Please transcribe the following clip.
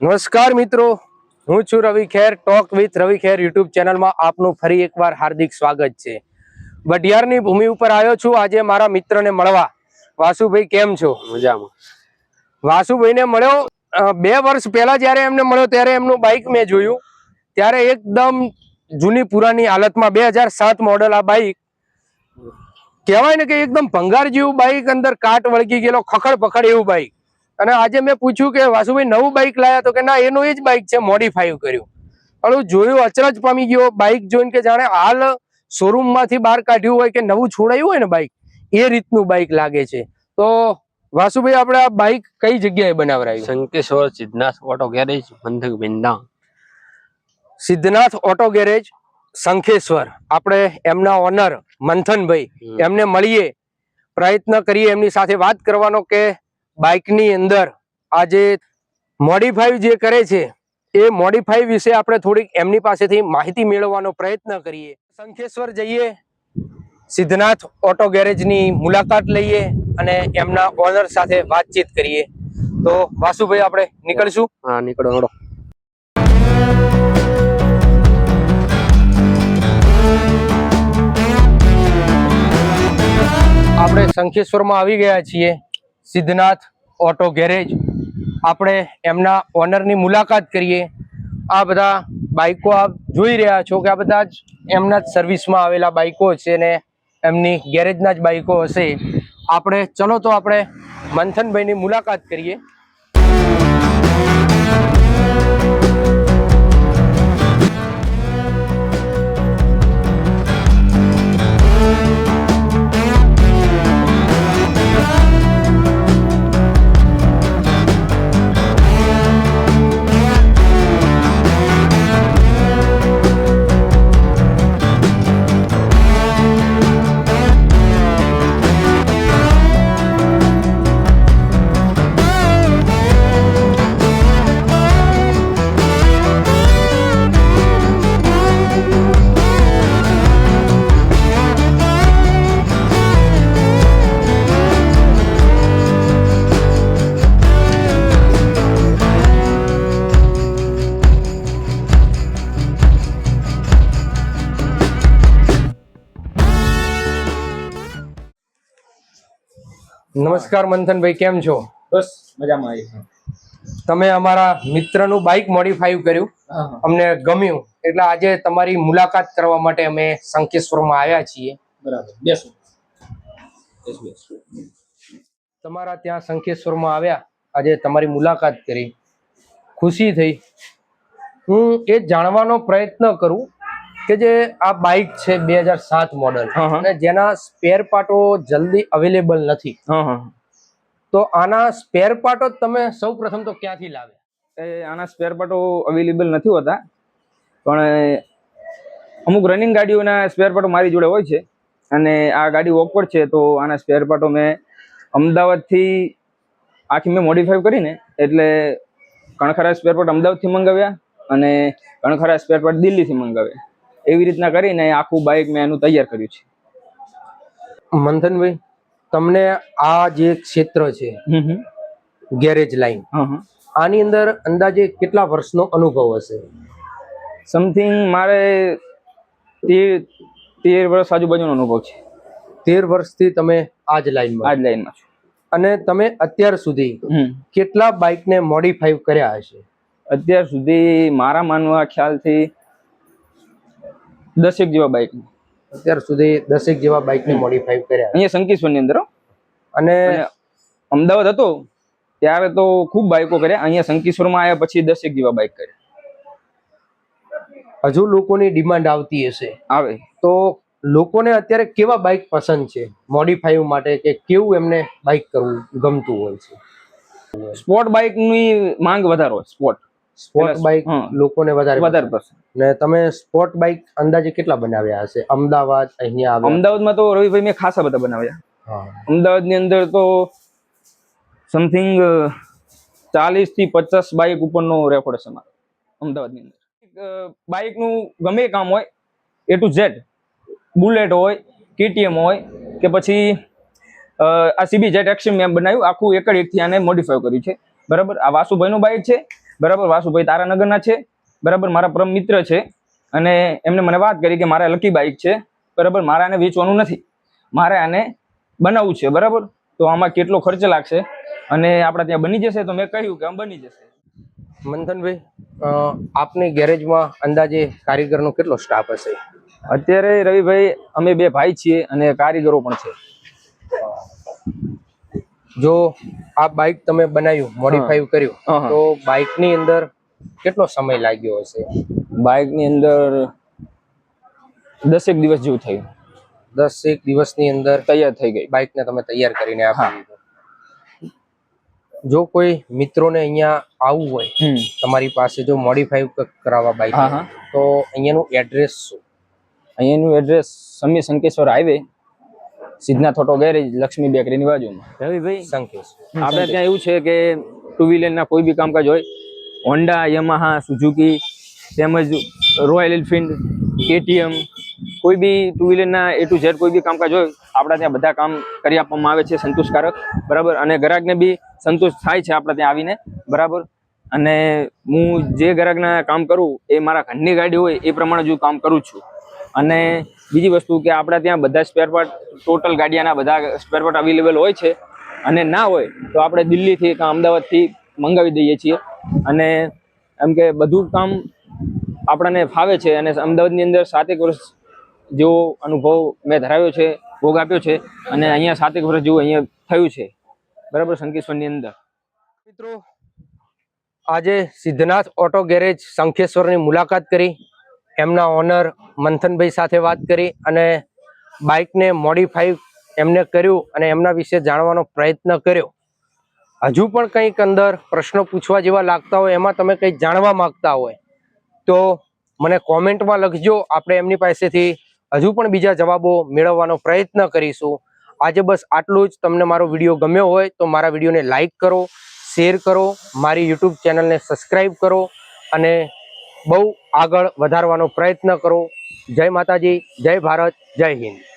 નમસ્કાર મિત્રો હું છું Ravi Kher talk with Ravi Kher YouTube ચેનલમાં આપનું ફરી એકવાર હાર્દિક સ્વાગત છે. બટિયારની ભૂમિ ઉપર આવ્યો છું. આજે મારા મિત્રને મળવા. વાસુભાઈ કેમ છો? મજામાં. વાસુભાઈને મળ્યો બે વર્ષ પહેલા જ્યારે એમને મળ્યો ત્યારે એમનું બાઇક મેં જોયું. ત્યારે એકદમ જૂની પુરાની હાલતમાં બે હજાર સાત મોડલ આ બાઇક કહેવાય ને કે એકદમ ભંગાર જેવું બાઇક અંદર કાટ વળગી ગયેલો ખખડ પખડ એવું બાઇક અને આજે મેં પૂછ્યું કે વાસુભાઈ નવું બાઇક લાયા તો કે ના એનું એ જ બાઇક છે મોડિફાઈ કર્યું. પણ હું જોયું અચરજ પામી ગયો બાઇક જોઈને કે જાણે હાલ શોરૂમમાંથી બહાર કાઢ્યું હોય કે નવું છોડાયું હોય ને બાઇક એ રીતનું બાઇક લાગે છે. તો વાસુભાઈ આપણે આ બાઇક કઈ જગ્યાએ બનાવરાયું? શંકેશ્વર સિદ્ધનાથ ઓટો ગેરેજ બંધક બિંદા સિદ્ધનાથ ઓટો ગેરેજ શંખેશ્વર આપણે એમના ઓનર મંથનભાઈ એમને મળીએ પ્રયત્ન કરીએ એમની સાથે વાત કરવાનો કે બાઇકની અંદર આ જે મોડિફાઈ જે કરે છે એ મોડિફાઈ વિશે આપણે થોડીક એમની પાસેથી માહિતી મેળવવાનો પ્રયત્ન કરીએ. શંખેશ્વર જઈએ સિદ્ધનાથ ઓટો ગેરેજની મુલાકાત લઈએ અને એમના ઓનર સાથે વાતચીત કરીએ. તો વાસુભાઈ આપણે નીકળશું? હા નીકળો નીકળો. આપણે શંખેશ્વરમાં આવી ગયા છીએ. Siddhnath auto garage. આપણે એમના ઓનરની મુલાકાત કરીએ. આ બધા બાઇકો આપ જોઈ રહ્યા છો કે આ બધા જ એમના જ સર્વિસમાં આવેલા બાઇકો છે ને એમની ગેરેજના જ બાઇકો હશે. આપણે, ચલો તો આપણે મંથનભાઈની મુલાકાત કરીએ. નમસ્કાર મંથનભાઈ કેમ છો? બસ મજામાં આવી તમે અમારા મિત્રનું બાઇક મોડિફાઈ કર્યું. અમને ગમ્યું. એટલે આજે તમારી મુલાકાત કરવા માટે અમે શંકેશ્વરમાં આવ્યા છીએ. બરાબર. બેસો. તમારા ત્યાં શંકેશ્વરમાં આવ્યા. આજે તમારી મુલાકાત કરી. ખુશી થઈ. હું એ જાણવાનો પ્રયત્ન કરું કે જે આ બાઇક છે બે હજાર સાત મોડલ. અને જેના સ્પેર પાર્ટો જલ્દી અવેલેબલ નથી. હા હા તો આના સ્પેર પાર્ટો તમે સૌ પ્રથમ તો ક્યાંથી લાવે આના સ્પેર પાર્ટો અવેલેબલ નથી હોતા. પણ અમુક રનિંગ ગાડીઓના સ્પેર પાર્ટો મારી જોડે હોય છે. અને આ ગાડી ઓકવર્ડ છે તો આના સ્પેર પાર્ટો મેં અમદાવાદથી આખી મેં મોડિફાઈ કરીને એટલે કણખરા સ્પેર પાર્ટ અમદાવાદથી મંગાવ્યા અને કણખરા સ્પેર પાર્ટ દિલ્હીથી મંગાવ્યા. એવી રીતના કરીને આખું બાઇક મેં એનું તૈયાર કર્યું છે. મંથનભાઈ તમને આ જે ક્ષેત્ર છે ગેરેજ લાઈન આની અંદર અંદાજે કેટલા વર્ષનો અનુભવ હશે? સમથિંગ મારે તેર તેર વર્ષ આજુબાજુનો અનુભવ છે. તેર વર્ષથી તમે આ જ આ જ લાઈનમાં છો. અને તમે અત્યાર સુધી કેટલા બાઇકને મોડિફાઈ કર્યા હશે? અત્યાર સુધી મારા માનવા ખ્યાલથી દસેક જેવા બાઇક અત્યાર સુધી દસેક જેવા બાઇકને મોડિફાઈ કર્યા. અહીંયા સંકેશ્વરની અંદર અને અમદાવાદ હતો ત્યારે તો ખૂબ બાઇકો કર્યા. અહીંયા સંકેશ્વરમાં આવ્યા પછી દસેક જેવા બાઇક કર્યા. હજુ લોકોની ડિમાન્ડ આવતી હશે. આવે. તો લોકોને અત્યારે કેવા બાઇક પસંદ છે? મોડિફાઈવ માટે કે કેવું એમને બાઇક કરવું ગમતું હોય છે? સ્પોર્ટ બાઇકની માંગ વધારો સ્પોર્ટ સ્પોર્ટ બાઇક. લોકોને વધારે વધારે પસંદ. પસંદ. ને તમે સ્પોર્ટ બાઇક અંદાજે કેટલા બનાવ્યા હશે? અમદાવાદ અહીંયા અમદાવાદમાં તો રવિભાઈ મેં ખાસા બધા બનાવ્યા. અમદાવાદની અંદર તો સમથિંગ ચાલીસથી પચાસ બાઇક ઉપરનો રેકોર્ડ છે મારો અમદાવાદની અંદર. બાઇકનું ગમે કામ હોય એ ટુ ઝેડ બુલેટ હોય કેટીએમ હોય કે પછી આ સીબી જેટ એક્શન મેં બનાવ્યું આખું એક જ એકથી આને મોડિફાઈ કર્યું છે. બરાબર? આ વાસુભાઈનું બાઇક છે બરાબર? વાસુભાઈ તારાનગરના છે. બરાબર? મારા પરમ મિત્ર છે. અને એમને મને વાત કરી કે મારે લકી બાઇક છે. બરાબર? મારે આને વેચવાનું નથી. મારે આને બનાવવું છે. બરાબર? તો આમાં કેટલો ખર્ચ લાગશે? અને આપણા ત્યાં બની જશે તો મેં કહ્યું કે આમ બની જશે. મંથનભાઈ આપની ગેરેજમાં અંદાજે કારીગરનો કેટલો સ્ટાફ હશે? અત્યારે રવિભાઈ અમે બે ભાઈ છીએ અને કારીગરો પણ છે. જો આ બાઇક તમે બનાવ્યું મોડિફાઈ કર્યું તો બાઇકની અંદર કેટલો સમય લાગ્યો હશે? બાઇકની અંદર દસેક દિવસ જેવું થયું. દસ એક દિવસની અંદર તૈયાર થઈ ગઈ. બાઇકને તમે તૈયાર કરીને આપી જો કોઈ મિત્રોને અહીંયા આવવું હોય તમારી પાસે જો મોડિફાઈ કરાવવા બાઇક તો અહીંયાનું એડ્રેસ શું? અહીંયાનું address Sami Sankeshwar highway Siddhnath auto garage Lakshmi બેકરીની બાજુમાં. રવિભાઈ સંકેશ આપણે ત્યાં એવું છે કે ટુ વ્હીલરના કોઈ બી કામકાજ હોય હોન્ડા યમાહા સુઝુકી તેમજ રોયલ એન્ફિલ્ડ કેટીએમ કોઈ બી ટુ વ્હીલરના એ ટુ ઝેડ કોઈ બી કામકાજ હોય આપણા ત્યાં બધા કામ કરી આપવામાં આવે છે સંતોષકારક બરાબર? અને ગ્રાહકને બી સંતોષ થાય છે આપણા ત્યાં આવીને બરાબર? અને હું જે ગ્રાહકના કામ કરું એ મારા ઘરની ગાડી હોય એ પ્રમાણે જ હું કામ કરું છું. અને બીજી વસ્તુ કે આપણા ત્યાં બધા સ્પેરપાર્ટ ટોટલ ગાડિયાના બધા સ્પેર પાર્ટ અવેલેબલ હોય છે. અને ના હોય, તો આપણે દિલ્હીથી કાં અમદાવાદથી મંગાવી દઈએ છીએ. અને એમ કે બધું કામ આપણને ફાવે છે અને અમદાવાદની અંદર સાતેક વર્ષ જેવો અનુભવ મેં ધરાવ્યો છે, ભોગ આપ્યો છે અને અહીંયા સાતેક વર્ષ જેવું અહીંયા થયું છે. બરાબર શંકેશ્વરની અંદર. મિત્રો, આજે સિદ્ધનાથ ઓટો ગેરેજ શંખેશ્વરની મુલાકાત કરી. એમના ઓનર મંથનભાઈ સાથે વાત કરી અને બાઇકને મોડિફાઈ એમને કર્યું અને એમના વિશે જાણવાનો પ્રયત્ન કર્યો. હજુ પણ કંઈક અંદર પ્રશ્નો પૂછવા જેવા લાગતા હોય, એમાં તમે કંઈક જાણવા માંગતા હોય, તો મને કોમેન્ટમાં લખજો. આપણે એમની પાસેથી હજુ પણ બીજા જવાબો મેળવવાનો પ્રયત્ન કરીશું. આજે બસ આટલું જ. તમને મારો વીડિયો ગમ્યો હોય તો મારા વિડીયોને લાઇક કરો, શેર કરો, મારી યુટ્યુબ ચેનલને સબસ્ક્રાઈબ કરો અને બહુ આગળ વધારવાનો પ્રયત્ન કરો. જય માતાજી જય ભારત જય હિન્દ.